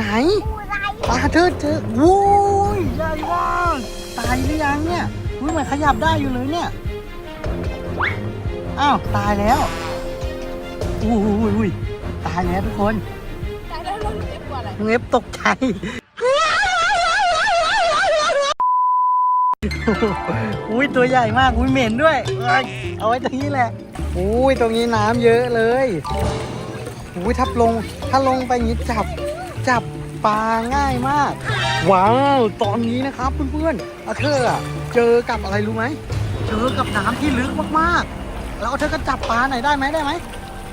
ไหนปูไรปลาเธอเจอโว้ยใหญ่มากตายหรือยังเนี่ยอุ้ยมันขยับได้อยู่เลยเนี่ยอ้าวตายแล้วอุ้ยอุ้ยอุ้ยตายแล้วทุกคนแต่แล้วเราเรียกว่าอะไรเงฟตกใจอุ้ยตัวใหญ่มากอุ้ยเหม็นด้วยเอ้ยเอาไว้ตรงนี้แหละอุ้ยตรงนี้น้ำเยอะเลยอุ้ยถ้าลงถ้าลงไปอย่างนี้จับ จับปลาง่ายมาก ว้าวตอนนี้นะครับเพื่อนๆอาเธอร์อะเจอกับอะไรรู้ไหมเจอกับน้ำที่ลึกมากๆ แล้วอาเธอร์ก็จับปลาไหนได้ไหมได้ไหม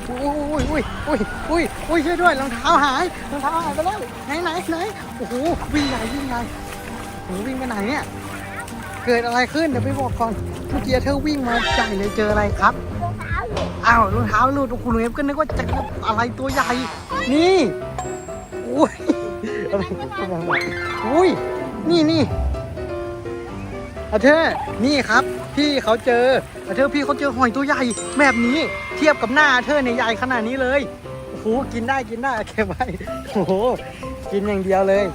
อุ้ยอุ้ยอุ้ยอุ้ยอุ้ยช่วยด้วยรองเท้าหายรองเท้าหายไปแล้วไหนไหนไหนโอ้โหวิ่งใหญ่วิ่งใหญ่โอ้โหวิ่งไปไหนเนี่ยเกิดอะไรขึ้นเดี๋ยวไปบอกก่อนเมื่อกี้เธอวิ่งมาใหญ่เลยเจออะไรครับรองเท้าอ้าวรองเท้าหลุดโอ้โหหนูเอฟก็นึกว่าจะอะไรตัวใหญ่นี่ อุ้ย นี่นี่อาเธอร์นี่ครับ พี่เขาเจออาเธอร์พี่เขาเจอหอยตัวใหญ่แบบนี้เทียบกับหน้าอาเธอร์เนี่ยใหญ่ขนาดนี้เลยโอ้โหกินได้กินได้เก็บไว้โอ้โหกินอย่างเดียวเลย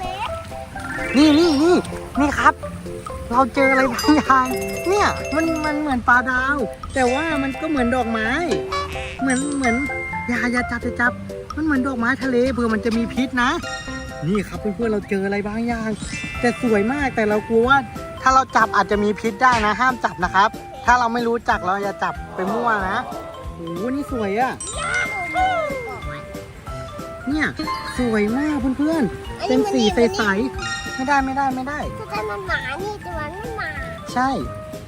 นี่นี่นี่นี่ครับ เราเจออะไรบางอย่างเนี่ยมันมันเหมือนปลาดาว แต่ว่ามันก็เหมือนดอกไม้ เหมือนเหมือนอย่าอย่าจับอย่าจับมันเหมือนดอกไม้ทะเลเผื่อมันจะมีพิษนะ นี่ครับเพื่อนๆเราเจออะไรบางอย่าง แต่สวยมากแต่เรากลัวว่า ถ้าเราจับอาจจะมีพิษได้นะ ห้ามจับนะครับ ถ้าเราไม่รู้จักเราอย่าจับไปมั่วนะโอ้โหนี่สวยอะเนี่ยสวยมากเพื่อนๆเป็นสีใสๆไม่ได้ไม่ได้ไม่ได้ จะได้มันหมานี่จะมันไม่หมาใช่น